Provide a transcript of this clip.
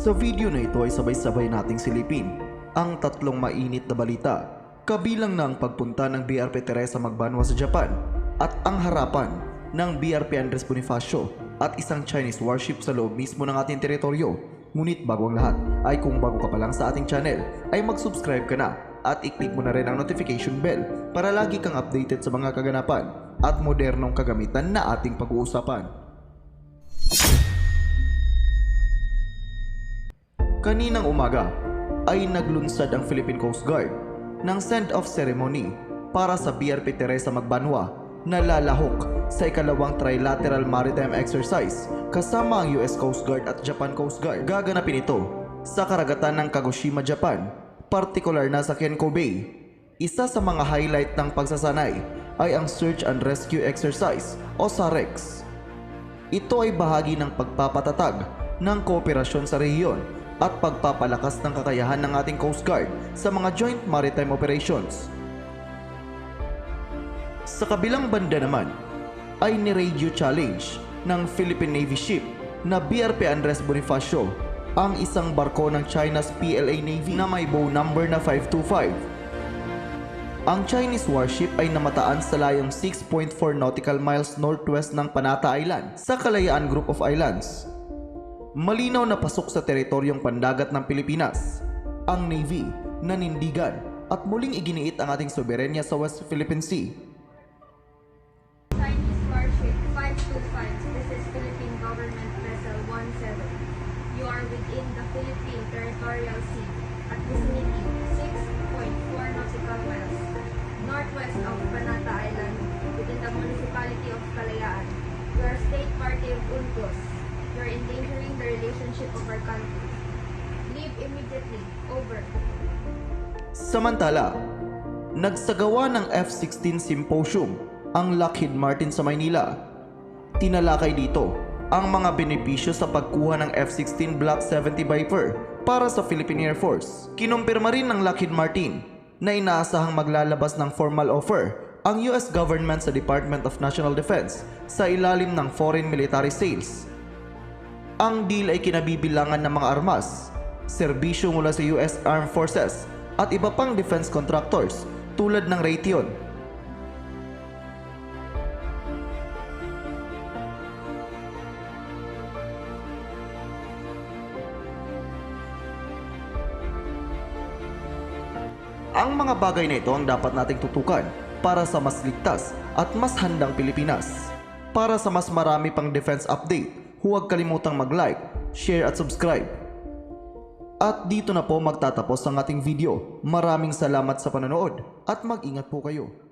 Sa video na ito ay sabay-sabay nating silipin ang tatlong mainit na balita kabilang ng pagpunta ng BRP Teresa Magbanwa sa Japan at ang harapan ng BRP Andres Bonifacio at isang Chinese warship sa loob mismo ng ating teritoryo. Ngunit bago ang lahat ay kung bago ka pa lang sa ating channel ay mag-subscribe ka na at i-click mo na rin ang notification bell para lagi kang updated sa mga kaganapan at modernong kagamitan na ating pag-uusapan. Kaninang umaga ay naglunsad ang Philippine Coast Guard ng send-off ceremony para sa BRP Teresa Magbanwa na lalahok sa ikalawang trilateral maritime exercise kasama ang US Coast Guard at Japan Coast Guard. Gaganapin ito sa karagatan ng Kagoshima, Japan, partikular na sa Kenko Bay. Isa sa mga highlight ng pagsasanay ay ang Search and Rescue Exercise o SAREX. Ito ay bahagi ng pagpapatatag ng kooperasyon sa rehiyon at pagpapalakas ng kakayahan ng ating Coast Guard sa mga joint maritime operations. Sa kabilang banda naman, ay ni-radio challenge ng Philippine Navy ship na BRP Andres Bonifacio ang isang barko ng China's PLA Navy na may bow number na 525 ang Chinese warship ay namataan sa layong 6.4 nautical miles northwest ng Panata Island sa Kalayaan Group of Islands. Malinaw na pasok sa teritoryong pandagat ng Pilipinas, ang Navy, nanindigan at muling iginiit ang ating soberenya sa West Philippine Sea. Chinese warship 525. This is Philippine government vessel 17. You are within the Philippine territorial sea at vicinity 6.4 nautical miles northwest of Banata Island within the municipality of Kalayaan. You are state party of UNCLOS. You are endangering the relationship of our countries. Leave immediately. Over. Samantala, nagsagawa ng F-16 Symposium ang Lockheed Martin sa Maynila. Tinalakay dito ang mga benepisyo sa pagkuha ng F-16 Block 70 Viper para sa Philippine Air Force. Kinumpirma rin ng Lockheed Martin na inaasahang maglalabas ng formal offer ang US government sa Department of National Defense sa ilalim ng foreign military sales ang deal ay kinabibilangan ng mga armas, serbisyo mula sa US Armed Forces at iba pang defense contractors tulad ng Raytheon. Ang mga bagay na ito ang dapat nating tutukan para sa mas ligtas at mas handang Pilipinas. Para sa mas marami pang defense update, huwag kalimutang mag-like, share at subscribe. At dito na po magtatapos ang ating video. Maraming salamat sa panonood at mag-ingat po kayo.